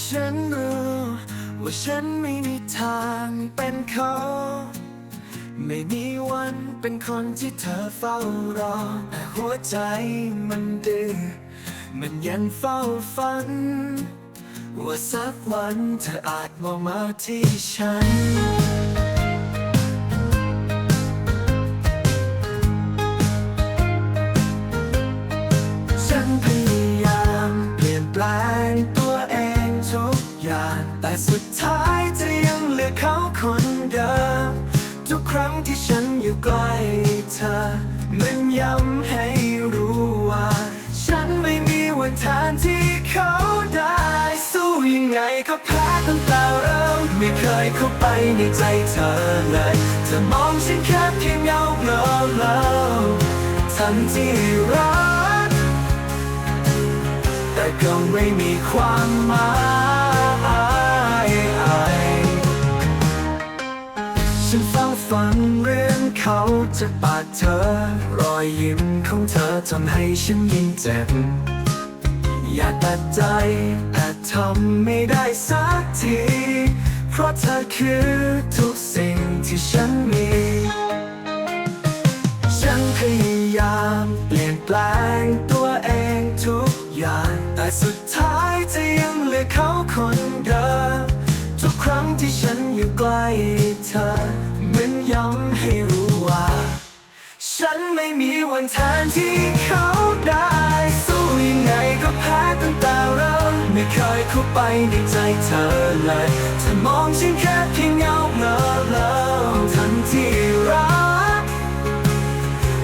ฉันรู้ว่าฉันไม่มีทางเป็นเขา ไม่มีวันเป็นคนที่เธอเฝ้ารอ แต่หัวใจมันดื้อมันยังเฝ้าฝัน ว่าสักวันเธออาจมองมาที่ฉันฉันพย ครั้งที่ฉันอยู่ใกล้เธอ มันย้ำให้รู้ว่า ฉันไม่มีวันแทนที่เขาได้ สู้ยังไงก็แพ้ตั้งแต่เริ่มไม่เคยเข้าไปในใจเธอเลย เธอมองฉันแค่เพียงเงาเงาเงาทั้งที่รัก แต่ก็ไม่มีความหมายื่องเขาจากปากเธอ รอยยิ้มของเธอทำให้ฉันยิ่งเจ็บ อยากตัดใจแต่ทำไม่ได้สักที เพราะเธอคือทุกสิ่งที่ฉันมี ฉันพยายามเปลี่ยนแปลงตัวเองทุกอย่าง แต่สุดท้ายจะยังเหลือเขาคนเดิมทุกครั้งที่ฉันอยู่ใกล้เธอ ย้ำให้รู้ว่า ฉันไม่มีวันแทนที่เขาได้ สู้ยังไงก็แพ้ตั้งแต่เริ่มไม่เคยเข้าไปในใจเธอเลยเธอมองฉันแค่เพียงเงาเงาเงาทั้งที่รัก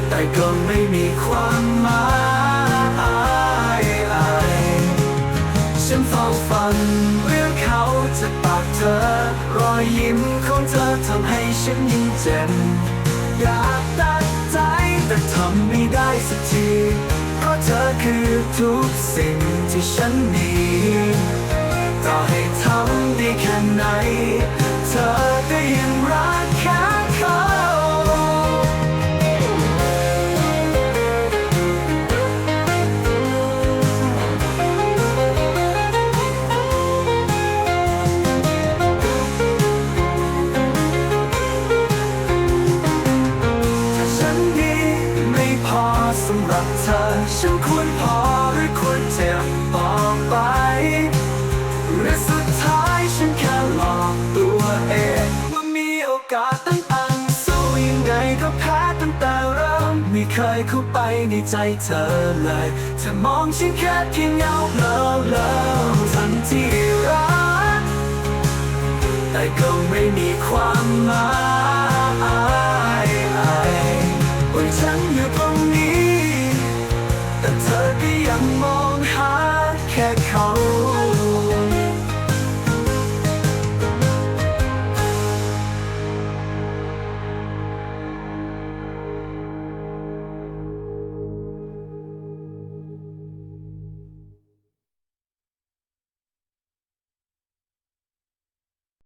แต่ก็ไม่มีความหมาย ฉันเฝ้าฝัน เรื่องเขาจะปากเธอ รอยยิ้มของเธอทำให้ฉันยิ่งเจ็บอยากตัดใจแต่ทำไม่ได้สักที เพราะเธอคือทุกสิ่งที่ฉันมี ต่อให้ทำได้แค่ไหน สำหรับเธอ ฉันควรพอหรือควรเจ็บต่อไป หรือสุดท้ายฉันแค่หลอกตัวเองว่ามีโอกาสตั้งอันสู้ยังไงก็แพ้ตั้งแต่เริ่มไม่เคยเข้าไปในใจเธอเลยเธอมองฉันแค่เพียงเงาเงาเงาทั้งที่รักแต่ก็ไม่มีความหมาย Get home.